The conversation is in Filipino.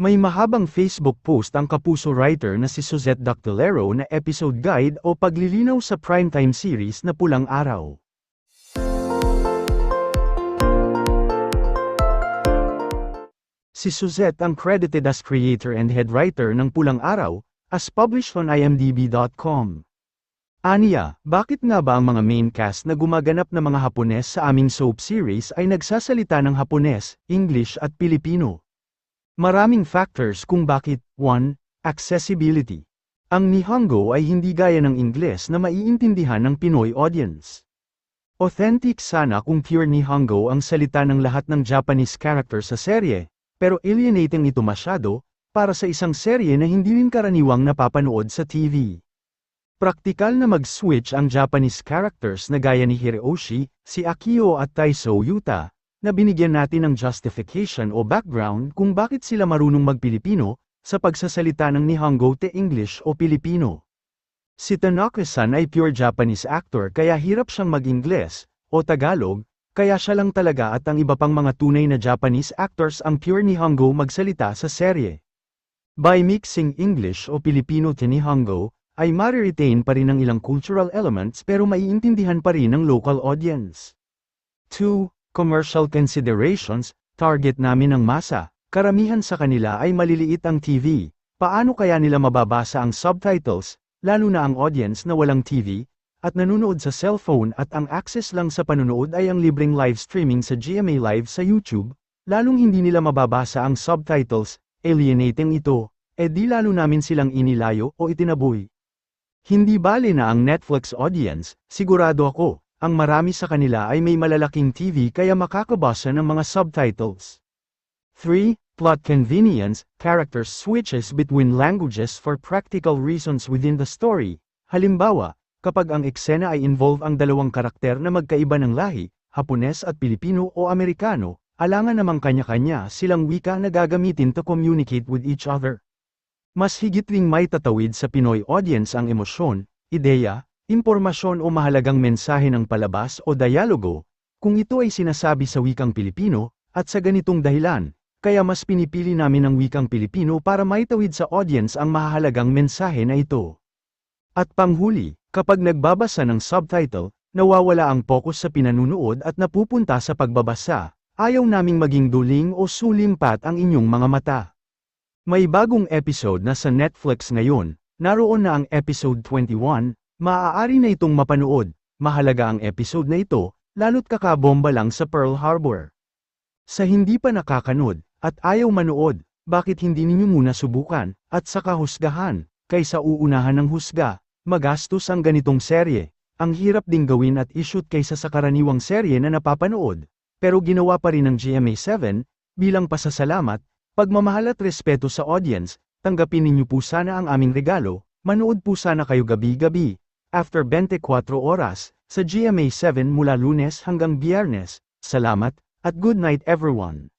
May mahabang Facebook post ang kapuso writer na si Suzette Dactilero na episode guide o paglilinaw sa primetime series na Pulang Araw. Si Suzette ang credited as creator and head writer ng Pulang Araw, as published on imdb.com. Aniya, bakit nga ba ang mga main cast na gumaganap na mga Hapones sa aming soap series ay nagsasalita ng Hapones, English at Pilipino? Maraming factors kung bakit, 1. Accessibility. Ang Nihongo ay hindi gaya ng Ingles na maiintindihan ng Pinoy audience. Authentic sana kung pure Nihongo ang salita ng lahat ng Japanese character sa serye, pero alienating ito masyado, para sa isang serye na hindi rin karaniwang napapanood sa TV. Praktikal na mag-switch ang Japanese characters na gaya ni Hiroshi, si Akio at Taiso Yuta, na binigyan natin ng justification o background kung bakit sila marunong mag-Pilipino, sa pagsasalita ng Nihongo te English o Pilipino. Si Tanaka-san ay pure Japanese actor kaya hirap siyang mag-Ingles, o Tagalog, kaya siya lang talaga at ang iba pang mga tunay na Japanese actors ang pure Nihongo magsalita sa serye. By mixing English o Pilipino to Nihongo, ay mariretain pa rin ang ilang cultural elements pero maiintindihan pa rin ng local audience. 2. Commercial considerations, target namin ang masa, karamihan sa kanila ay maliliit ang TV, paano kaya nila mababasa ang subtitles, lalo na ang audience na walang TV, at nanunood sa cellphone at ang access lang sa panunood ay ang libreng live streaming sa GMA Live sa YouTube, lalong hindi nila mababasa ang subtitles, alienating ito, eh di lalo namin silang inilayo o itinaboy. Hindi bale na ang Netflix audience, sigurado ako, ang marami sa kanila ay may malalaking TV kaya makakabasa ng mga subtitles. 3. Plot convenience, character switches between languages for practical reasons within the story. Halimbawa, kapag ang eksena ay involve ang dalawang karakter na magkaiba ng lahi, Hapones at Pilipino o Amerikano, alangan namang kanya-kanya silang wika na gagamitin to communicate with each other. Mas higit ring may tatawid sa Pinoy audience ang emosyon, ideya, impormasyon o mahalagang mensahe ng palabas o dialogo, kung ito ay sinasabi sa wikang Pilipino, at sa ganitong dahilan, kaya mas pinipili namin ang wikang Pilipino para maitawid sa audience ang mahalagang mensahe na ito. At panghuli, Kapag nagbabasa ng subtitle, nawawala ang focus sa pinanunood at napupunta sa pagbabasa, ayaw naming maging duling o sulimpat ang inyong mga mata. May bagong episode na sa Netflix ngayon, naroon na ang episode 21, maaari na itong mapanood, mahalaga ang episode na ito, lalo't kakabomba lang sa Pearl Harbor. Sa hindi pa nakakanood, at ayaw manood, bakit hindi ninyo muna subukan, at saka husgahan, kaysa uunahan ng husga, Magastos ang ganitong serye. Ang hirap ding gawin at ishoot kaysa sa karaniwang serye na napapanood. Pero ginawa pa rin ng GMA7, bilang pasasalamat, pagmamahal at respeto sa audience, tanggapin ninyo po sana ang aming regalo, manood po sana kayo gabi-gabi, after 24 oras, sa GMA7 mula lunes hanggang biyernes. Salamat, at good night everyone.